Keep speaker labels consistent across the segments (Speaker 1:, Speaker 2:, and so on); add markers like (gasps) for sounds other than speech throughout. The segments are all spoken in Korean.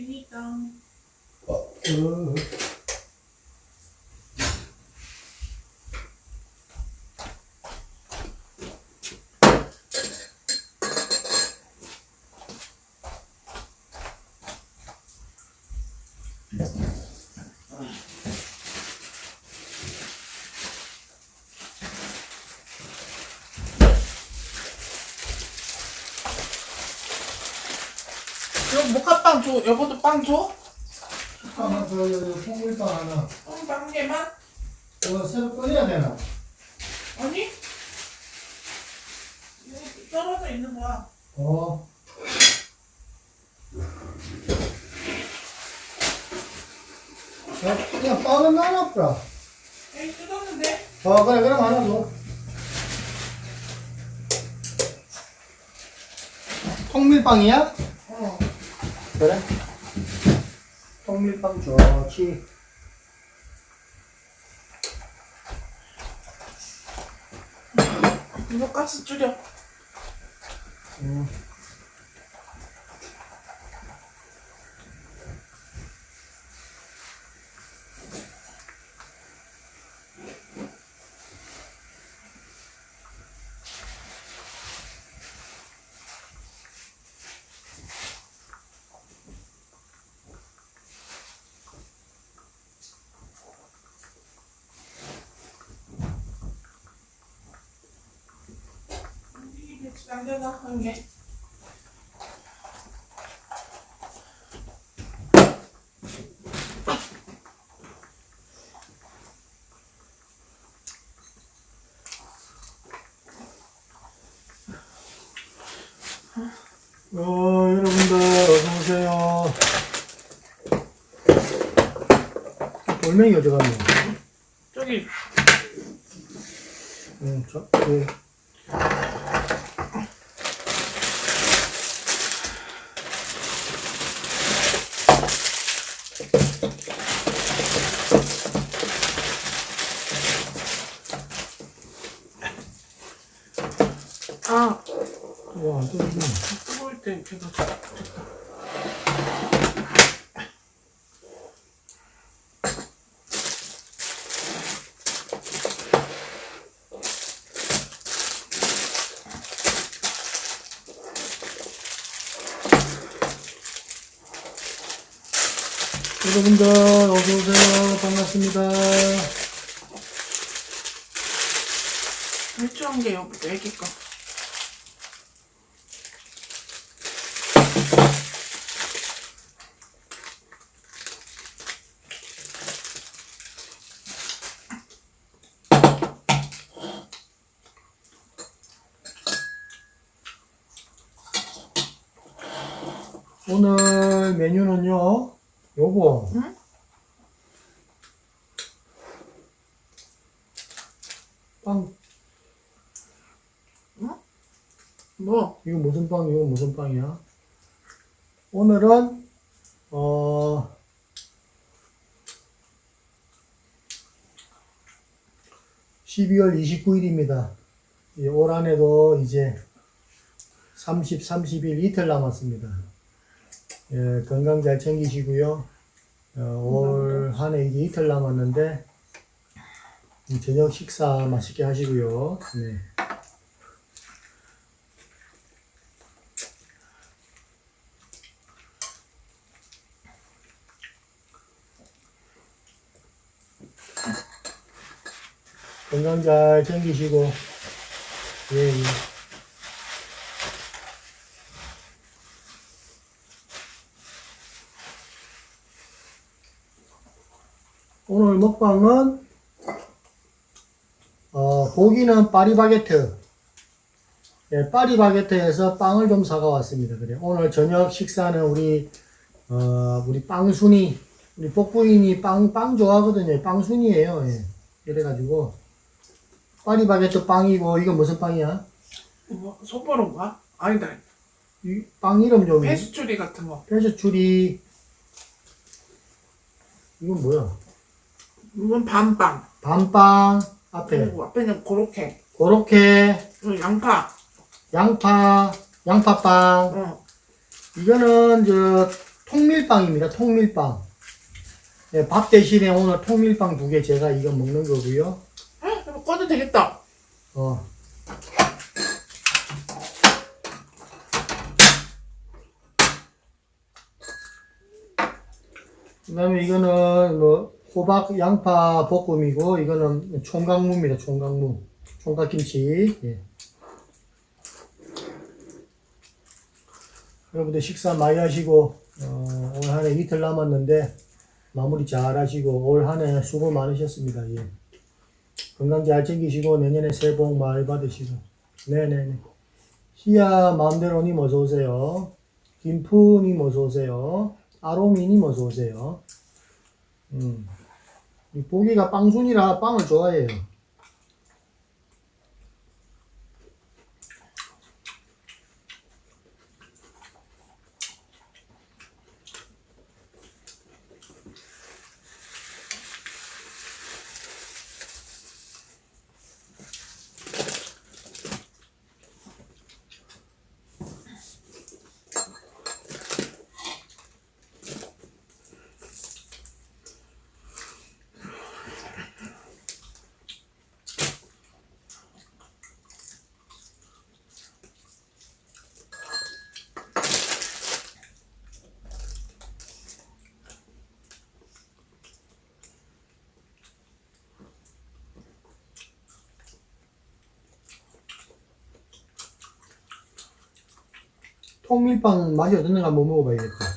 Speaker 1: Finito. need them. 빵 줘. 여보도 빵 줘?
Speaker 2: 하나 더 통밀빵 하나.
Speaker 1: 응, 빵 개만?
Speaker 2: 이거 새로 꺼내야 되나?
Speaker 1: 아니? 이거 떨어져 있는 거야.
Speaker 2: 어. 야, 그냥 빵은 나눠라.
Speaker 1: 에이, 뜯었는데?
Speaker 2: 어, 그래, 그럼 하나 줘. 통밀빵이야?
Speaker 1: 어.
Speaker 2: 그래. 통밀빵 좋지.
Speaker 1: 이거 가스 줄여.
Speaker 2: 음.
Speaker 1: 남자가 한 게.
Speaker 2: 어, 여러분들, 어서오세요. 돌멩이 어디 갔노?
Speaker 1: 저기,
Speaker 2: 응, 저, 예.
Speaker 1: 아,
Speaker 2: 와, 또 이거.
Speaker 1: 뜨거울 때 제가
Speaker 2: 여러분들, 어서오세요. 반갑습니다.
Speaker 1: 일조한 게 여보, 애기 거.
Speaker 2: 오늘 메뉴는요, 요거.
Speaker 1: 응?
Speaker 2: 빵,
Speaker 1: 뭐?
Speaker 2: 이거 무슨 빵, 이거 무슨 빵이야? 오늘은, 어, (12월 29일입니다) 올 한해도 이제 30, 30일 이틀 남았습니다. 예, 건강 잘 챙기시고요. 어, 올 한 해 이제 이틀 남았는데 음, 저녁 식사 맛있게 하시고요. 네. 건강 잘 챙기시고 예, 예. 오늘 먹방은 어, 고기는 파리바게트 예, 파리바게트에서 빵을 좀 사가 왔습니다. 그래 오늘 저녁 식사는 우리 어, 우리 빵순이 우리 복부인이 빵 빵 좋아하거든요. 빵순이에요. 예. 이래가지고 파리바게트 빵이고 이거 무슨 빵이야?
Speaker 1: 뭐, 소보로인가? 아니다.
Speaker 2: 이 빵 이름 좀
Speaker 1: 페스츄리 같은 거.
Speaker 2: 페스츄리 이건 뭐야?
Speaker 1: 이건 밤빵.
Speaker 2: 밤빵 앞에
Speaker 1: 그리고 앞에는 고로케.
Speaker 2: 그렇게
Speaker 1: 그리고 양파.
Speaker 2: 양파 양파빵
Speaker 1: 어.
Speaker 2: 이거는 저 통밀빵입니다. 통밀빵. 네, 밥 대신에 오늘 통밀빵 두 개 제가 이거 먹는 거고요.
Speaker 1: 헉, 꺼도 되겠다.
Speaker 2: 어. 그다음에 이거는 뭐 호박 양파 볶음이고 이거는 총각무입니다. 총각무. 총각김치. 예. 여러분들 식사 많이 하시고 어, 올 한해 이틀 남았는데 마무리 잘 하시고 올 한해 수고 많으셨습니다. 예. 건강 잘 챙기시고 내년에 새해 복 많이 받으시고 네네네 시야 마음대로님 어서오세요 김푸님 어서오세요 아로미님 어서오세요 음. 이 보기가 빵순이라 빵을 좋아해요 통밀빵 맛이 어떤가 한번 먹어봐야겠다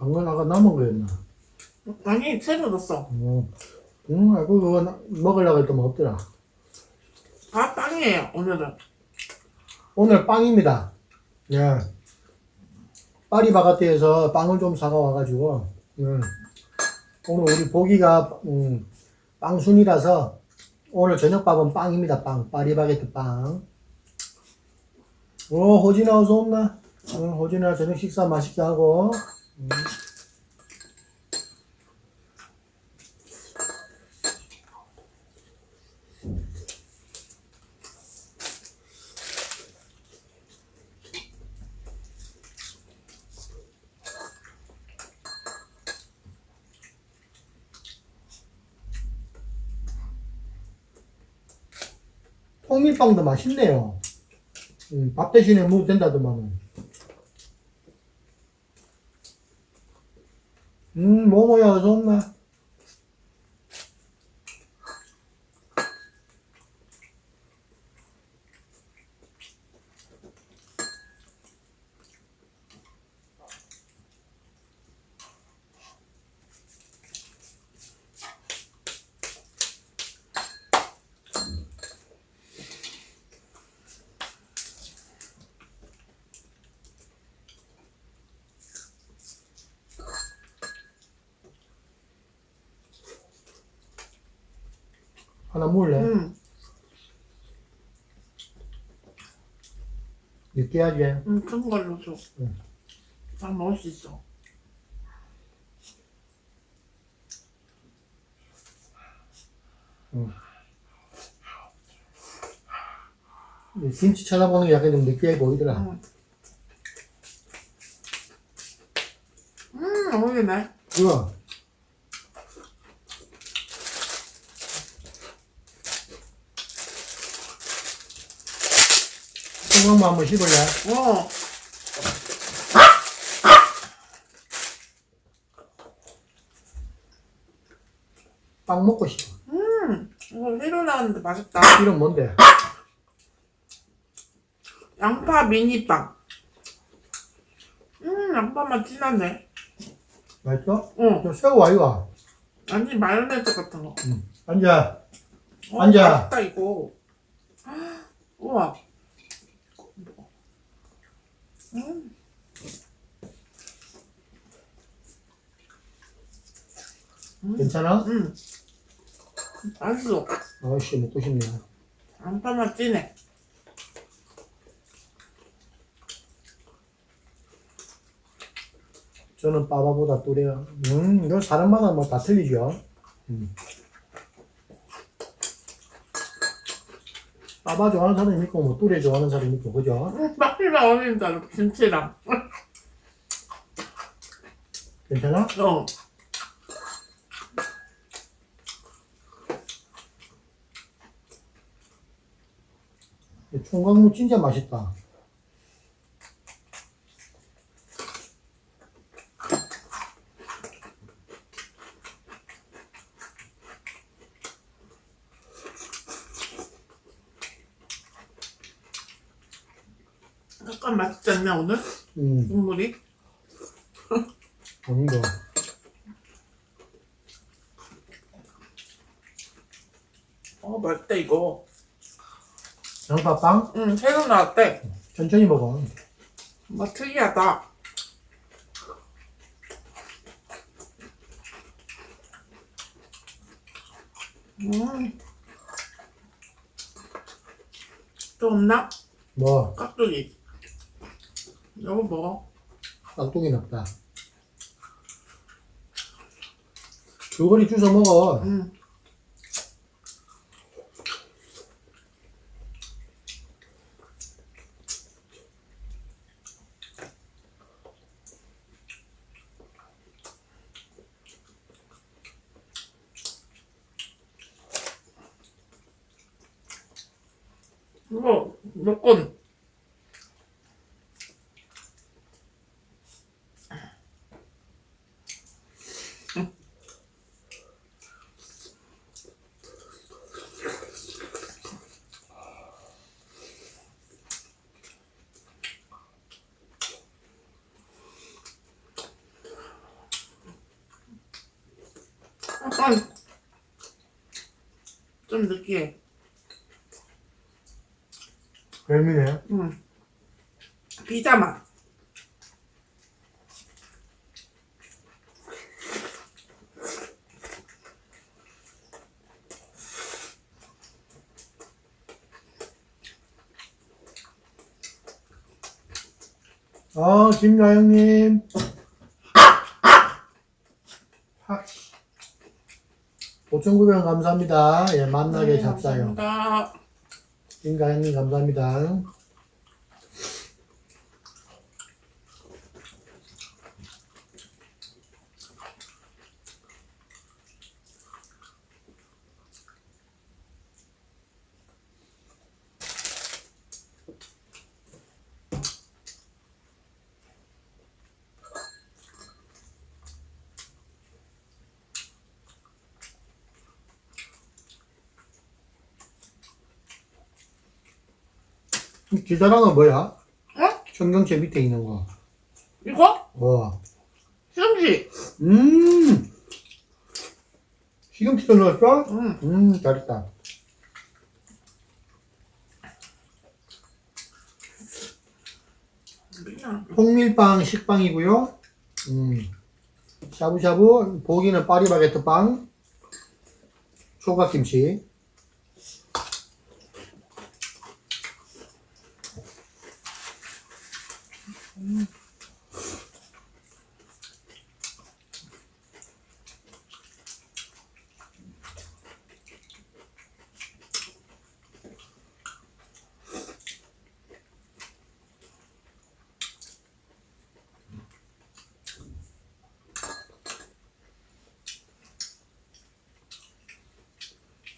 Speaker 2: 방금 아까 남은 거였나?
Speaker 1: 아니 새로 넣었어.
Speaker 2: 어. 음, 알고 그거 나- 먹으려고 했더니 없더라.
Speaker 1: 다 빵이에요 오늘은.
Speaker 2: 오늘 빵입니다. 예. 파리바가트에서 빵을 좀 사가 와가지고, 음. 오늘 우리 보기가, 음, 빵순이라서, 오늘 저녁밥은 빵입니다, 빵. 파리바게트 빵. 오, 호진아 어서 온나? 응, 호진아 저녁 식사 맛있게 하고. 음. 통밀빵도 맛있네요. 음, 밥 대신에 먹어도 된다더만은. 음, 모모야, 어서 하나 먹을래?
Speaker 1: 응.
Speaker 2: 느끼하지?
Speaker 1: 응, 큰 걸로 줘.
Speaker 2: 응.
Speaker 1: 다 먹을 수 있어.
Speaker 2: 이 김치 쳐다보는 게 약간 좀 느끼해 보이더라.
Speaker 1: 응. 음, 어울리네.
Speaker 2: 그거. 생강만 한번 씹을래?
Speaker 1: 어.
Speaker 2: 빵 먹고 싶어.
Speaker 1: 음, 이거 새로 나왔는데 맛있다.
Speaker 2: 이름 뭔데?
Speaker 1: 양파 미니빵. 음, 양파 맛 진하네.
Speaker 2: 맛있어?
Speaker 1: 응.
Speaker 2: 저 새우 아이가?
Speaker 1: 아니, 마요네즈 같은 거.
Speaker 2: 응. 앉아.
Speaker 1: 어,
Speaker 2: 앉아.
Speaker 1: 맛있다, 이거. (gasps) 우와. 음.
Speaker 2: 괜찮아?
Speaker 1: 음. 맛있어.
Speaker 2: 아이씨, 먹고 싶네.
Speaker 1: 양파 맛 진해.
Speaker 2: 저는 빠바보다 뚜레요. 음, 이건 사람마다 뭐 다 틀리죠. 음. 빠바 좋아하는 사람이 있고, 뭐 뚜레 좋아하는 사람이 있고, 그죠?
Speaker 1: 음, 맛이랑 어울린다, 김치랑.
Speaker 2: 괜찮아?
Speaker 1: 어.
Speaker 2: 이 총각무 진짜 맛있다.
Speaker 1: 맛있지 않냐, 오늘?
Speaker 2: 음,
Speaker 1: 국물이?
Speaker 2: 거.
Speaker 1: 어, 맛있다, 이거.
Speaker 2: 양파빵?
Speaker 1: 응, 새로 나왔대.
Speaker 2: 천천히 먹어.
Speaker 1: 뭐 특이하다. 음. 또 없나?
Speaker 2: 뭐,
Speaker 1: 깍두기. 이거 먹어.
Speaker 2: 깍두기 났다. 줄거리 주워 먹어.
Speaker 1: 음. 이거 몇 건? 약간 좀 느끼해.
Speaker 2: 별미네.
Speaker 1: 응. 피자 맛.
Speaker 2: 아, 김가영님. 5,900원 감사합니다. 예, 만나게
Speaker 1: 네,
Speaker 2: 잡사요.
Speaker 1: 감사합니다.
Speaker 2: 김가영님 감사합니다. 기사랑은 뭐야?
Speaker 1: 어?
Speaker 2: 청경채 밑에 있는 거.
Speaker 1: 이거?
Speaker 2: 와.
Speaker 1: 시금치.
Speaker 2: 음. 시금치도 넣었어?
Speaker 1: 응.
Speaker 2: 음, 잘했다.
Speaker 1: 그냥.
Speaker 2: 통밀빵 식빵이고요. 음. 샤브샤브, 고기는 파리바게트 빵, 초각김치.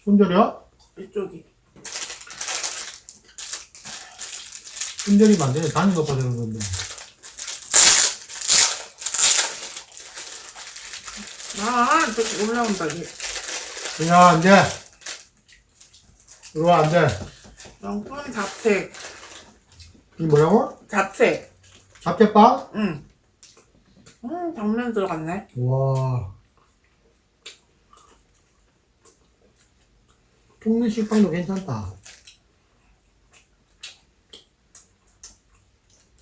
Speaker 2: 순절이야?
Speaker 1: 이쪽이.
Speaker 2: 순절이면 안 되네. 단위 높아 되는 건데.
Speaker 1: 아, 저기 올라온다, 얘.
Speaker 2: 그냥 안 돼. 이거 안 돼.
Speaker 1: 명품 잡채.
Speaker 2: 이 뭐라고?
Speaker 1: 잡채.
Speaker 2: 잡채빵?
Speaker 1: 응. 음, 당면 들어갔네.
Speaker 2: 와. 통밀 식빵도 괜찮다.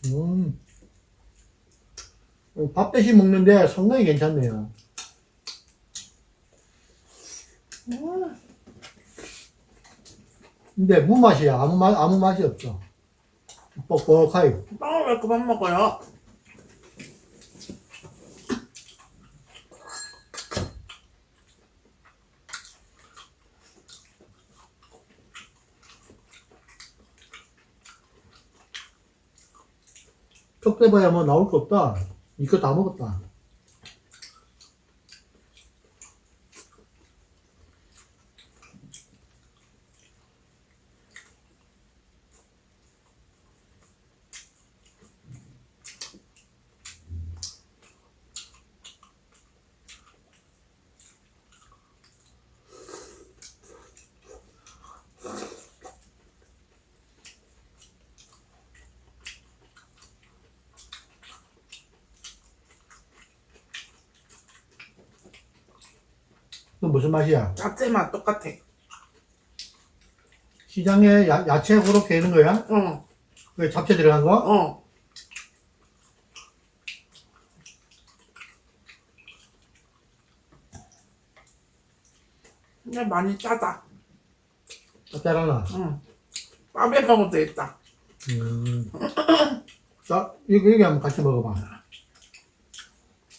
Speaker 2: 음. 어, 밥 대신 먹는데 상당히 괜찮네요.
Speaker 1: 음,
Speaker 2: 근데 무 맛이야. 아무 맛, 아무 맛이 없어. 뻑뻑하게.
Speaker 1: 빵을 왜 그만 먹어요?
Speaker 2: 턱 대봐야 뭐 나올 거 없다. 이거 다 먹었다. 또 무슨 맛이야?
Speaker 1: 잡채 맛 똑같아.
Speaker 2: 시장에 야, 야채 그렇게 있는 거야?
Speaker 1: 어,
Speaker 2: 왜 잡채 들어간 거?
Speaker 1: 어. 근데 많이 짜다.
Speaker 2: 짭짤하나?
Speaker 1: 응. 밥에 먹어도 되겠다.
Speaker 2: 음. 자, 이거, 이거 한번 같이 먹어봐.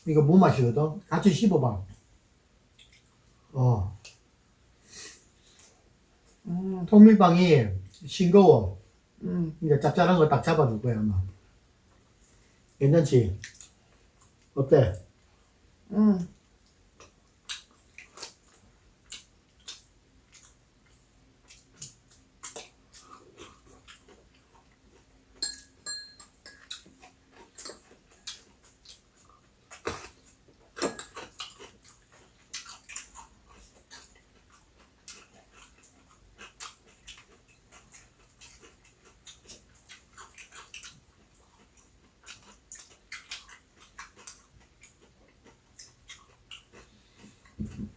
Speaker 2: 이거 무맛이거든? 같이 씹어봐. 어.
Speaker 1: 음,
Speaker 2: 통밀빵이 싱거워.
Speaker 1: 음.
Speaker 2: 이제 짭짤한 거 딱 잡아줄 거야, 아마. 괜찮지? 어때?
Speaker 1: 음.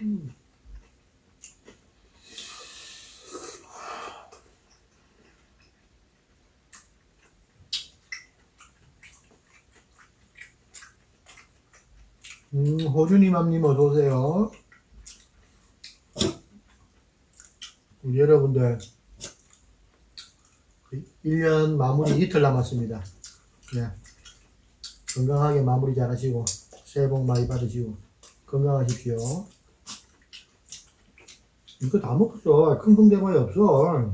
Speaker 2: 음, 호주니맘님 어서오세요. 우리 여러분들, 1년 마무리 이틀 남았습니다. 네. 건강하게 마무리 잘 하시고, 새해 복 많이 받으시고, 건강하십시오. 이거 다 먹었어. 킁킁 대봐야 없어.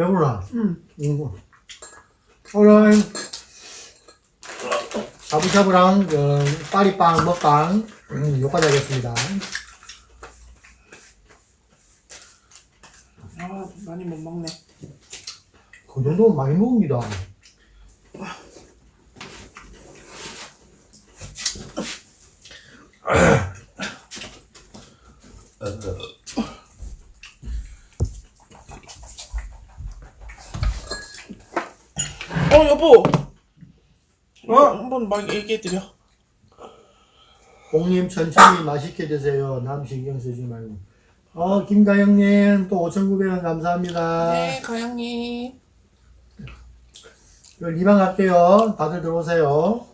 Speaker 2: 배부나.
Speaker 1: 음.
Speaker 2: 음. 오늘 샤브샤브랑 그 파리빵 먹방 음, 여기까지 하겠습니다.
Speaker 1: 아, 많이 못 먹네.
Speaker 2: 그 정도면 많이 먹습니다.
Speaker 1: 어, 여보. 한번 막 얘기해드려.
Speaker 2: 공님 천천히 맛있게 드세요. 남 신경 쓰지 말고. 어, 김가영님 또 5,900원 감사합니다.
Speaker 1: 네, 가영님.
Speaker 2: 이거 리방 할게요. 다들 들어오세요. 음.